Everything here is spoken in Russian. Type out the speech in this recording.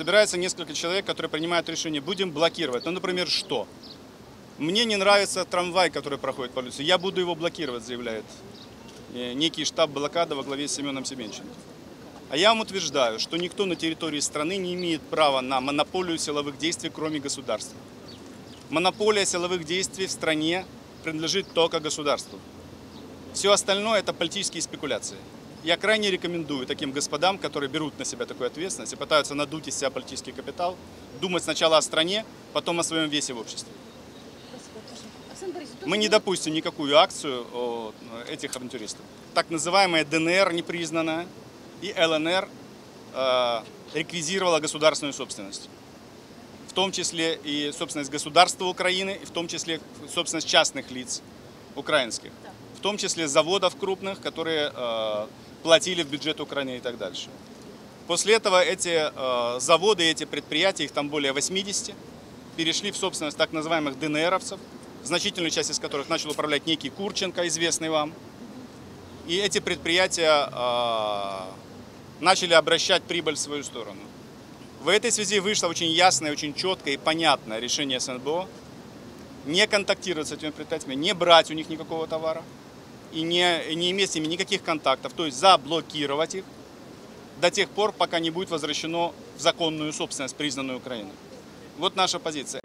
собирается несколько человек, которые принимают решение, будем блокировать. Ну, например, что? Мне не нравится трамвай, который проходит по улице. Я буду его блокировать, заявляет э, некий штаб блокады во главе с Семеном Семенченко. А я вам утверждаю, что никто на территории страны не имеет права на монополию силовых действий, кроме государства. Монополия силовых действий в стране принадлежит только государству. Все остальное – это политические спекуляции. Я крайне рекомендую таким господам, которые берут на себя такую ответственность и пытаются надуть из себя политический капитал, думать сначала о стране, потом о своем весе в обществе. Мы не допустим никакую акцию этих авантюристов. Так называемая ДНР непризнанная и ЛНР э, реквизировала государственную собственность. В том числе и собственность государства Украины, и в том числе собственность частных лиц украинских. В том числе заводов крупных, которые э, платили в бюджет Украины и так дальше. После этого эти э, заводы, эти предприятия, их там более 80, перешли в собственность так называемых ДНРовцев, значительную часть из которых начал управлять некий Курченко, известный вам. И эти предприятия э, начали обращать прибыль в свою сторону. В этой связи вышло очень ясное, очень четкое и понятное решение СНБО не контактировать с этими предприятиями, не брать у них никакого товара и не, не иметь с ними никаких контактов, то есть заблокировать их до тех пор, пока не будет возвращено в законную собственность, признанную Украиной. Вот наша позиция.